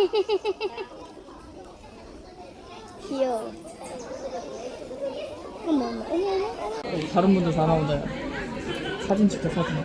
귀여워. 어머, 어머, 어머, 어머. 다른 분들 다 나온다. 사진 찍자 사진.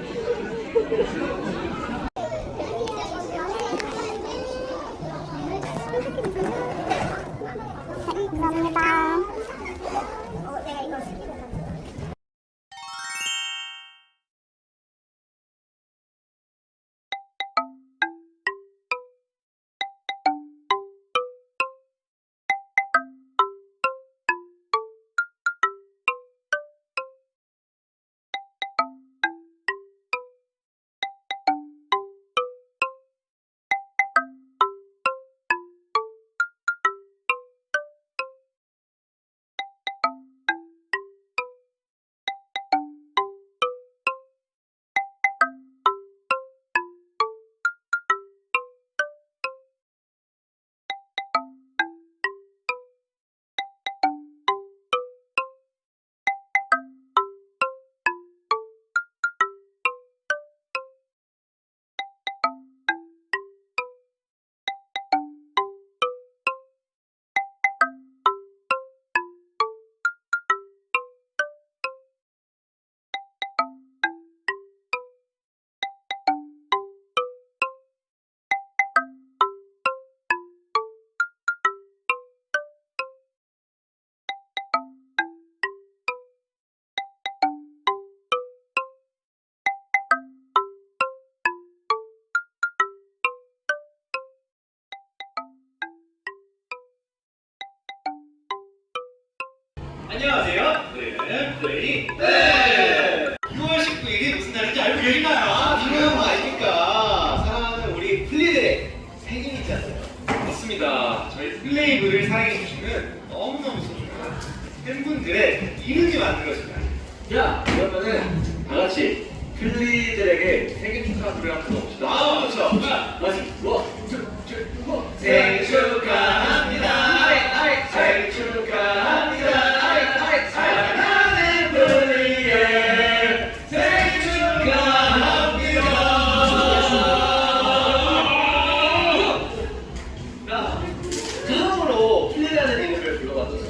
안녕하세요. 저희는 플레이 네. 6월 19일이 무슨 날인지 알고 계신가요? 아, 당연한 거 아닙니까? 사랑하는 우리 플리들의 생일이잖아요. 맞습니다. 저희 플레이브를 사랑해 주시는 너무너무 소중한 팬분들의 이름이 만들어진 날. 야, 그러면은 다 같이 플리들에게 생일 축하 노래 한번 불러봅시다. 아, 좋죠. 다시 원,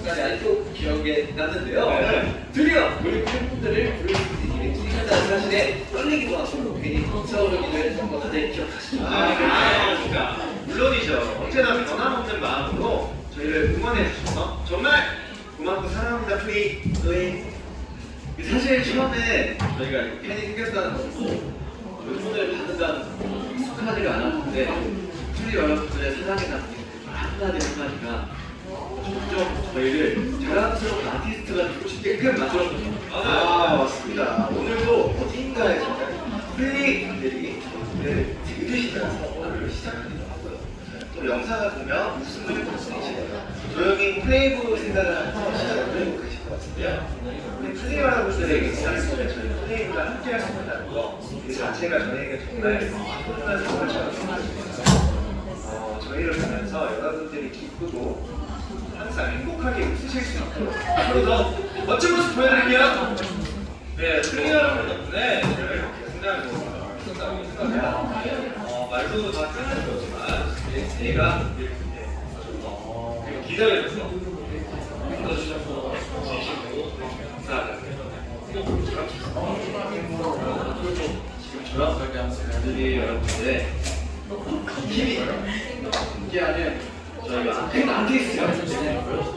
순간이 아직도 기억에 남는데요. 네. 드디어 우리 팬분들을 부를 수 있는 일이 생겼다는 사실에 떨리기도 하고 괜히 벅차오르기도 했던 거 다들 기억하시죠? 아, 그렇습니다. 물론이죠. 언제나 변함없는 마음으로 저희를 응원해 주셔서 정말 고맙고 사랑합니다, 플리. 너희 사실 처음에 저희가 이렇게 팬이 생겼다는 것도 응원을 받는다는 익숙하지가 않았는데 플리 여러분들의 사랑에 담긴 그 한마디 한마디가 저희를 자랑스러운 아티스트가 되고 싶게끔 만들었거든요. 아, 맞습니다. 오늘도 어딘가에 잠깐 플리들이 저희를 들으시면서 오늘을 시작하기도 하고요. 또 영상을 보면 웃음을 있시고요. 조용히 플레이브 생각을 하면서 시작을 하고 계실 것 같은데요. 우리 플레이 여러분들에게 지난번에 저희 플레이브가 함께 할 수 있다는 거, 이 자체가 저희에게 정말 훈훈한 선물처럼 생각합니다. 어, 저희를 보면서 여러분들이 기쁘고 항상 행복하게 웃으실 수 있도록 앞으로 더 멋진 모습 보여드릴게요. 네, 플레이 여러분 덕분에 저희가 이렇게 성장을 했다고. 어, 말도 다 끝나는 거지만 저희가 이렇게 어, 기다려줘서 믿어주셔서 진심으로 감사합니다. 지금 저랑 같이 하는 애들이 여러분들의 힘이 함께하는 저희가 팬 아티스트가 되겠습니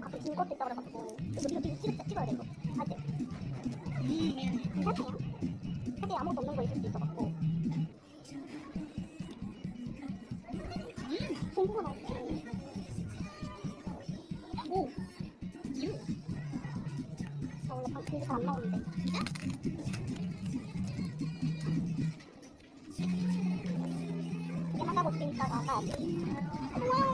갑자기 긴 것도 있다 그래가지고 이거 이거 찍, 찍어야 돼 이거 알지? 괜찮아요? 사실 아무것도 없는 거 있을 수도 있어갖고 공부가 맛있어 오저 원래 방 공부 잘안 나오는데 진짜? Ano ikaw agad. Wow!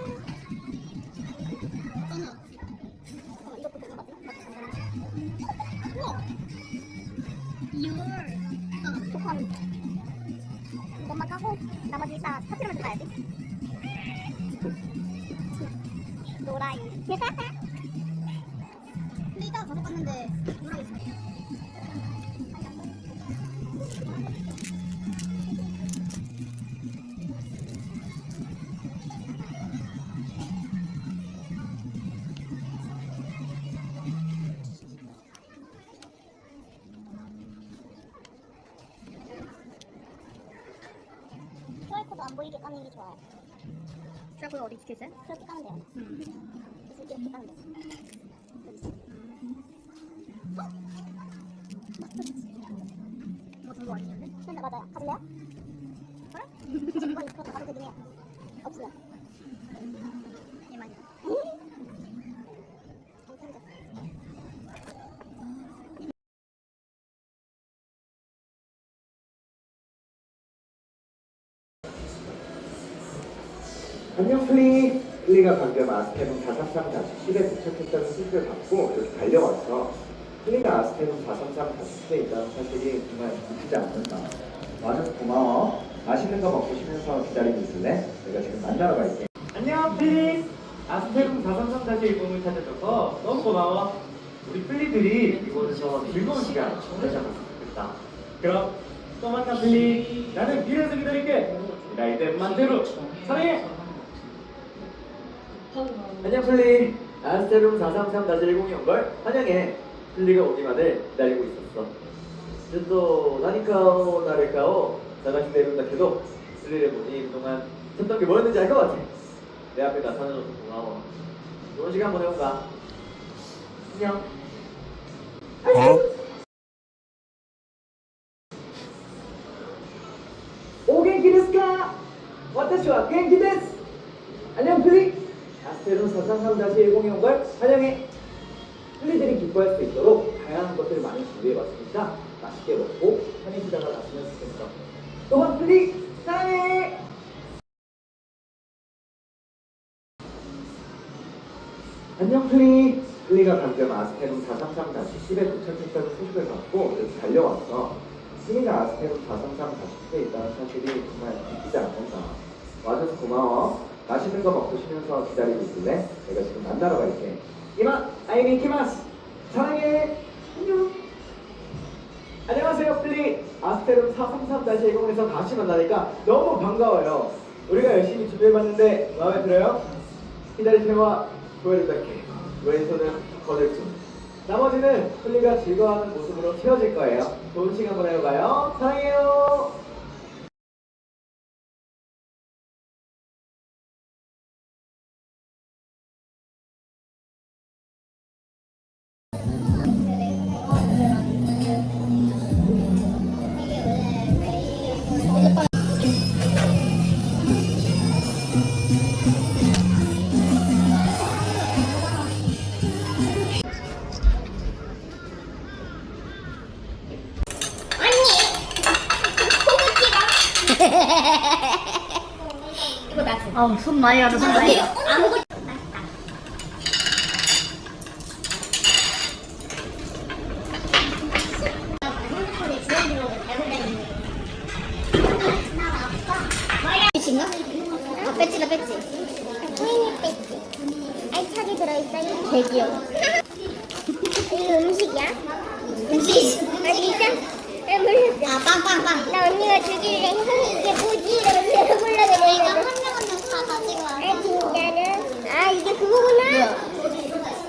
까는 게 좋아요. 짝을 어디 찍겠어요? 그렇게 까면 돼요. 그래서 이렇게 까면. 안녕 플리 플리가 방금 아스테논 433-10에 도착했다는 소식을 받고 이렇게 달려왔어 플리가 아스테논 433-10에 있다는 사실이 정말 믿기지 않는다. 와줘서 고마워. 맛있는 거 먹고 쉬면서 기다리고 있을래? 내가 지금 만나러 갈게. 안녕 플리. 아스테룸 433-10을 찾아줘서 너무 고마워. 우리 플리들이 이곳에서 즐거운 시간 보내자고 좋겠다. 그럼 또 만나 플리. 나는 길에서 기다릴게. 기다릴 만대로. 사랑해 안녕 플리 아스테룸 433-10이 온 걸 환영해 플리가 오기만을 기다리고 있었어 ずっと何かを誰かを探しているんだけど플리를 보니 그동안 찾던 게 뭐였는지 알 것 같아 내 앞에 나타나줘서 고마워 좋은 시간 보내고 가 안녕 お元気ですか私は元気です 안녕 플리 아스테론 433-10에 온걸 환영해 플리들이 기뻐할 수 있도록 다양한 것들을 많이 준비해봤으니까 맛있게 먹고 편히 쉬다가 갔으면 좋겠어 또한 플리 사랑해! 안녕 플리! 플리가 방금 아스테논 433-10에 도착했다는 소식을 받고 이렇게 달려왔어 플리가 아스테논 433-10에 있다는 사실이 정말 믿기지 않는다. 와줘서 고마워 맛있는 거 먹고 쉬면서 기다리고 있을래? 내가 지금 만나러 갈게. 이만 아이니 키마스. 사랑해. 안녕. 안녕하세요 플리. 아스테론 433-10에서 다시 만나니까 너무 반가워요. 우리가 열심히 준비해봤는데 마음에 들어요? 기다릴 테마 보여드릴게. 왼손은 거들 중. 나머지는 플리가 즐거워하는 모습으로 채워질 거예요. 좋은 시간 보내고 가요. 사랑해요 아우 손 많이 가서 손 많이 가. 아무것도 배지인가? 어, 배지다 배지 호잉이 배지 알차게 들어있어요 대기요 이거 음식이야? 음식 아니 진짜? 나 몰랐어 아 빵빵빵 나 언니가 주길래 이게 뭐지? 이러면서 몰라 그래 이거 한 명 한 명 다 가지고 와 아, 진짜는? 아 이게 그거구나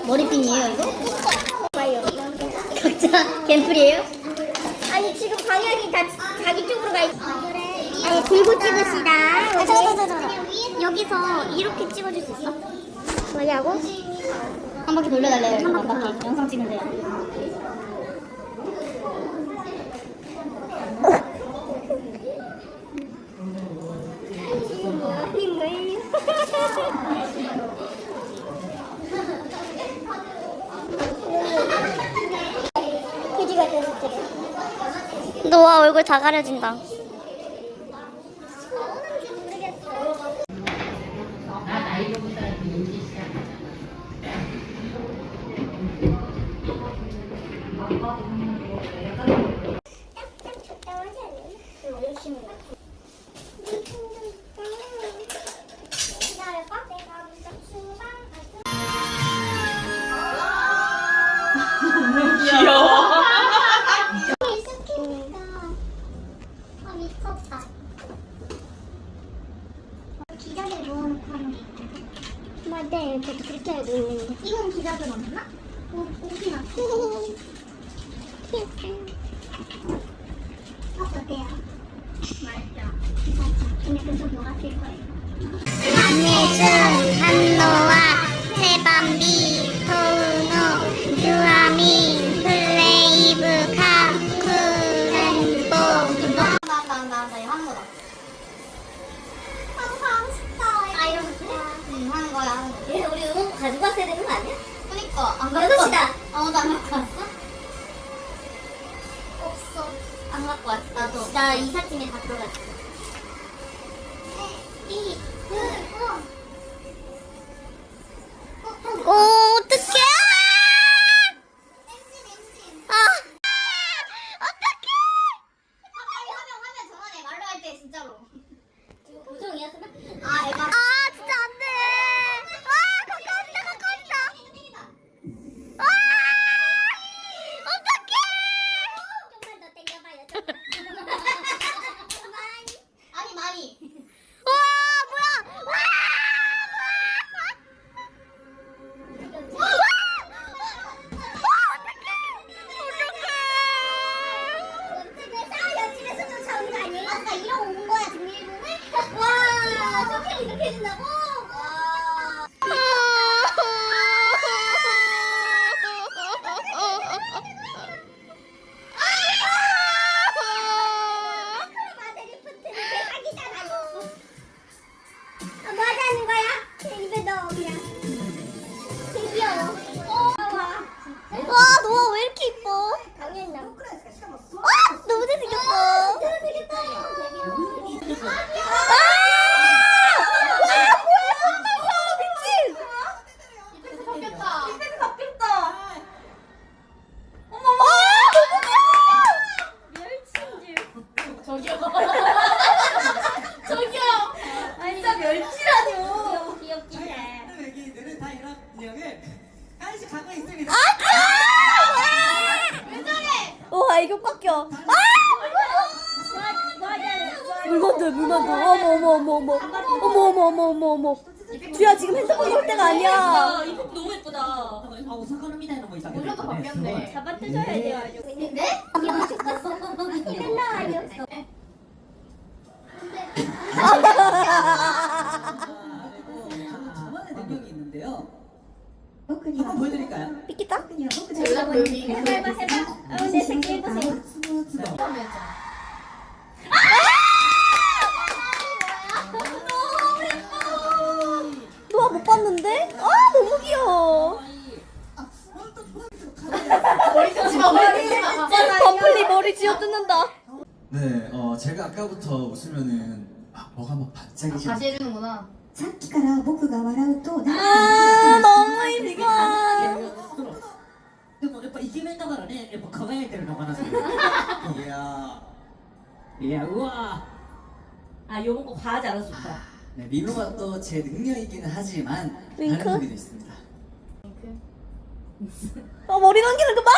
머리핀이에요 이거? 봐요 각자 갬플이에요? 아니 지금 방향이 다 자기 쪽으로 가 있어. 아. 아니 들고 찍으시다. 여기. 여기서 이렇게 찍어줄 수 있어? 뭐냐고? 한 바퀴 돌려달래요. 한 바퀴. 영상 찍는데 또 와 얼굴 다 가려진다. 나 나이 먹은 사람이 인기 시작. 안내준, 한노와, 세밤비, 토우노, 유아민, 플레이브, 카쿠렌보. 아, 왔어. 나도. 나 이삿짐에 다 들어갔어. 呜 이렇게 해준다고? 한번 보여드릴까요? 삐끼다? 제가 보여드릴게요 해봐 해봐 내 새끼 해보세요 범플리 머리 쥐어 뜯는다. 네, 어, 제가 아까부터 웃으면은 막 뭐가 막 반짝이지. 다시 해주는구나. さっきから僕が笑うと 아 너무 이뻐. でもやっぱイケメンだからね、やっぱ輝いてるのかな。いやー。いや、うわ 아 요번 거 과하지 않아서 좋다. 네, 미모가 또 제 능력이기는 하지만 윙크? 다른 의미도 있습니다. 아 머리 넘기는 거 봐.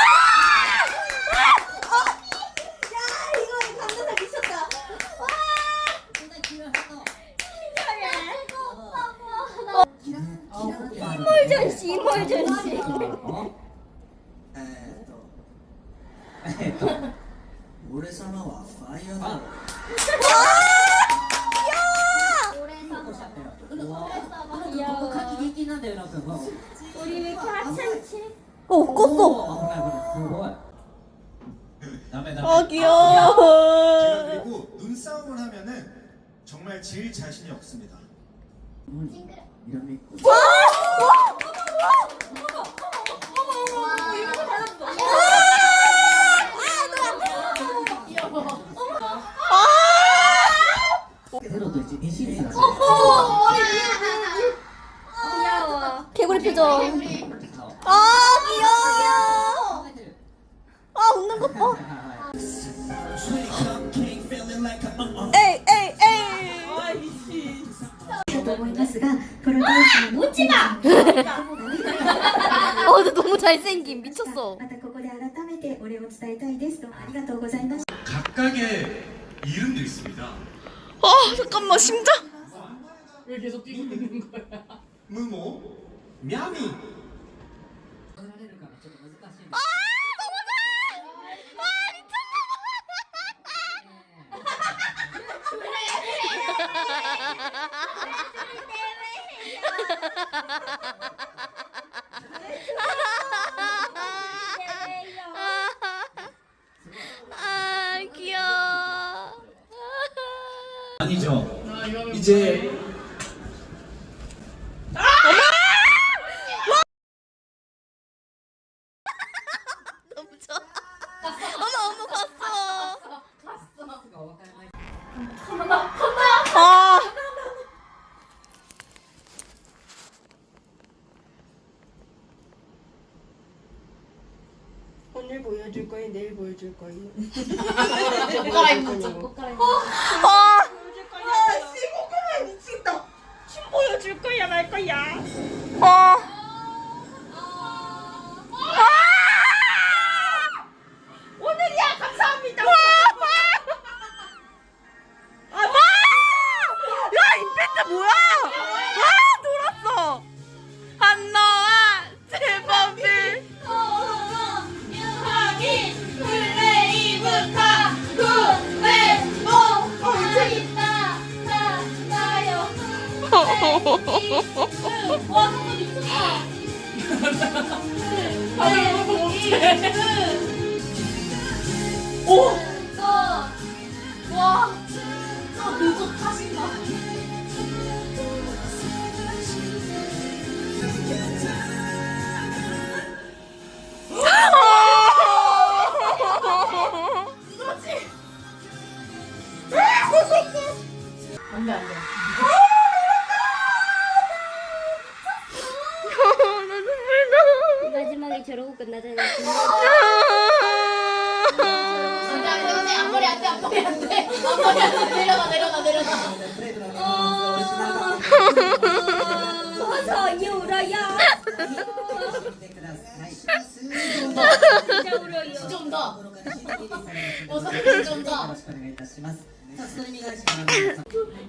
전시 이몰 전시. 에, 또. 에, 또. 모래사마와 과연. 아. 와. 이긴 한데 나 그거. 우리 왜 이렇게 아, 하찮지? 어, 껐어. 아, 그래, 그래, 그거. 남의 남의. 어, 아, 제가 귀여워. 그리고 눈싸움을 하면은 정말 질 자신이 없습니다. 음, 이런 게 있고. 와! 와! 개구리 표정. 아 귀여워. 아 웃는 것 봐. 에이 에이 에이. と思いますがプロデューサーの 웃지마! 어, 너 너무 잘생김. 미쳤어. またここで改めてお礼を伝えたいですとありがとうございました 각각의 이름도 있습니다. 아, 잠깐만, 심장. 왜 계속 뛰고 있는 거야? 무모, 냐미, 아 귀여워. 아니죠. 이제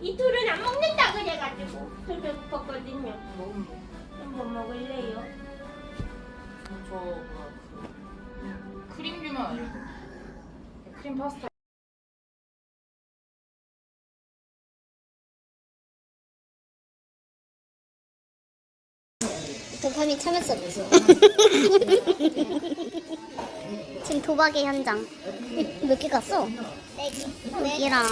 이 둘은 안 먹는다 그래가지고 저 배고팠거든요. 뭐 먹을래요? 크림류만 알고 크림 파스타 도파민 참을 수 없어. 지금 도박의 현장. 몇 개 갔어? 네 개. 네 개랑.